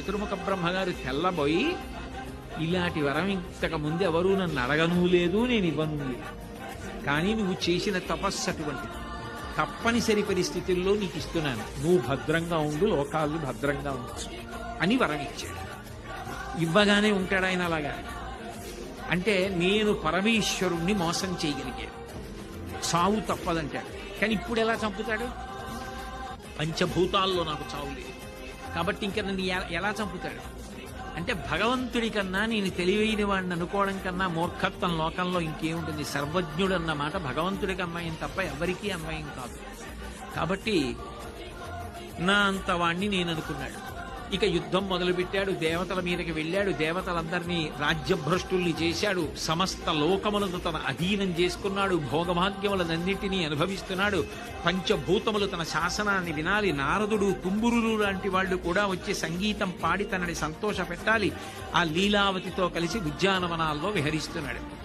చతుర్ముఖ బ్రహ్మగారు తెల్లబోయి ఇలాంటి వరం ఇంతకు ముందు ఎవరూ నన్ను అడగను లేదు నేను ఇవ్వను లేదు. కానీ నువ్వు చేసిన తపస్సు అటువంటిది. తప్పనిసరి పరిస్థితుల్లో నీకు ఇస్తున్నాను. నువ్వు భద్రంగా ఉండు లోకాలు భద్రంగా ఉండొచ్చు అని వరం ఇచ్చాడు. ఇవ్వగానే ఉంటాడు ఆయన అలాగా. అంటే నేను పరమేశ్వరుణ్ణి మోసం చేయగలిగాను. చావు తప్పదంటాడు. కానీ ఇప్పుడు ఎలా చంపుతాడు? పంచభూతాల్లో నాకు చావు లేదు. కాబట్టి ఇంకా నన్ను ఎలా చంపుతాడు? అంటే భగవంతుడి కన్నా నేను తెలివైన వాడిని అనుకోవడం కన్నా మూర్ఖత్వం లోకంలో ఇంకేముంటుంది? సర్వజ్ఞుడు అన్నమాట భగవంతుడికి అన్వయం తప్ప ఎవరికీ అన్వయం కాదు. కాబట్టి నా అంత వాణ్ణి నేను అనుకున్నాడు. ఇక యుద్ధం మొదలుపెట్టాడు దేవతల మీదకి వెళ్ళాడు దేవతలందరినీ రాజ్యభ్రష్టుల్ని చేశాడు సమస్త లోకములను తన అధీనం చేసుకున్నాడు భోగభాగ్యములనన్నింటినీ అనుభవిస్తున్నాడు పంచభూతములు తన శాసనాన్ని వినాలి నారదుడు తుంబురులు లాంటి వాళ్ళు కూడా వచ్చి సంగీతం పాడి తనని సంతోష పెట్టాలి ఆ లీలావతితో కలిసి ఉద్యానవనాల్లో విహరిస్తున్నాడు.